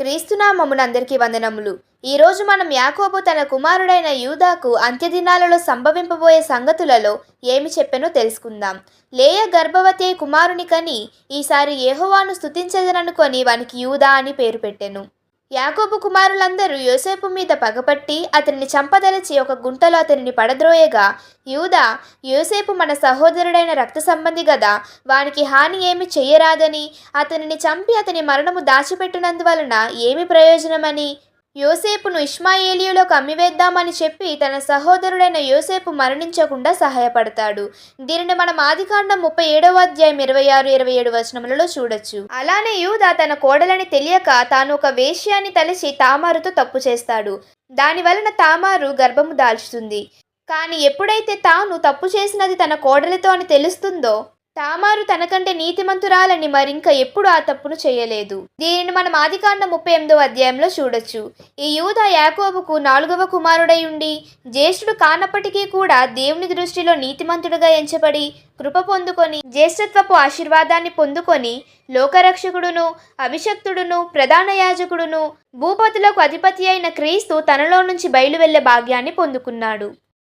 క్రీస్తునామమునందరికీ వందనములు. ఈరోజు మనం యాకోబు తన కుమారుడైన యూదాకు అంత్యదినాలలో సంభవింపబోయే సంగతులలో ఏమి చెప్పెనో తెలుసుకుందాం. లేయ గర్భవతి కుమారుని కని ఈసారి ఏహోవాను స్థుతించదననుకొని వానికి యూదా అని పేరు పెట్టెను. యాకోబు కుమారులందరూ యోసేపు మీద పగపట్టి అతన్ని చంపదలచి ఒక గుంటలో అతనిని పడద్రోయగా యూదా యోసేపు మన సహోదరుడైన రక్త సంబంధి గదా వానికి హాని ఏమి చెయ్యరాదని? అతనిని చంపి అతని మరణము దాచిపెట్టినందువలన ఏమి ప్రయోజనమని? యోసేపును ఇష్మాయేలియులకు అమ్మివేద్దామని చెప్పి తన సహోదరుడైన యోసేపు మరణించకుండా సహాయపడతాడు. దీనిని మనం ఆదికాండం ముప్పై ఏడవ అధ్యాయం ఇరవై ఆరు ఇరవై ఏడు వచనములలో చూడొచ్చు. అలానే యూదా తన కోడలని తెలియక తాను ఒక వేష్యాన్ని తలచి తామారుతో తప్పు చేస్తాడు. దాని వలన తామారు గర్భము దాల్చుతుంది. కానీ ఎప్పుడైతే తాను తప్పు చేసినది తన కోడలితో అని తెలుస్తుందో తామారు తనకంటే నీతిమంతురాలని మరింక ఎప్పుడు ఆ తప్పును చేయలేదు. దీనిని మనం ఆదికాండ ముప్పై ఎనిమిదవ అధ్యాయంలో చూడొచ్చు. ఈ యూద యాకోబుకు నాలుగవ కుమారుడై ఉండి జ్యేష్ఠుడు కానప్పటికీ కూడా దేవుని దృష్టిలో నీతిమంతుడుగా ఎంచబడి కృప పొందుకొని జ్యేష్ఠత్వపు ఆశీర్వాదాన్ని పొందుకొని లోకరక్షకుడును అభిషక్తుడును ప్రధాన యాజకుడును భూపతులకు అధిపతి అయిన క్రీస్తు తనలో నుంచి బయలువెళ్ళే భాగ్యాన్ని పొందుకున్నాడు.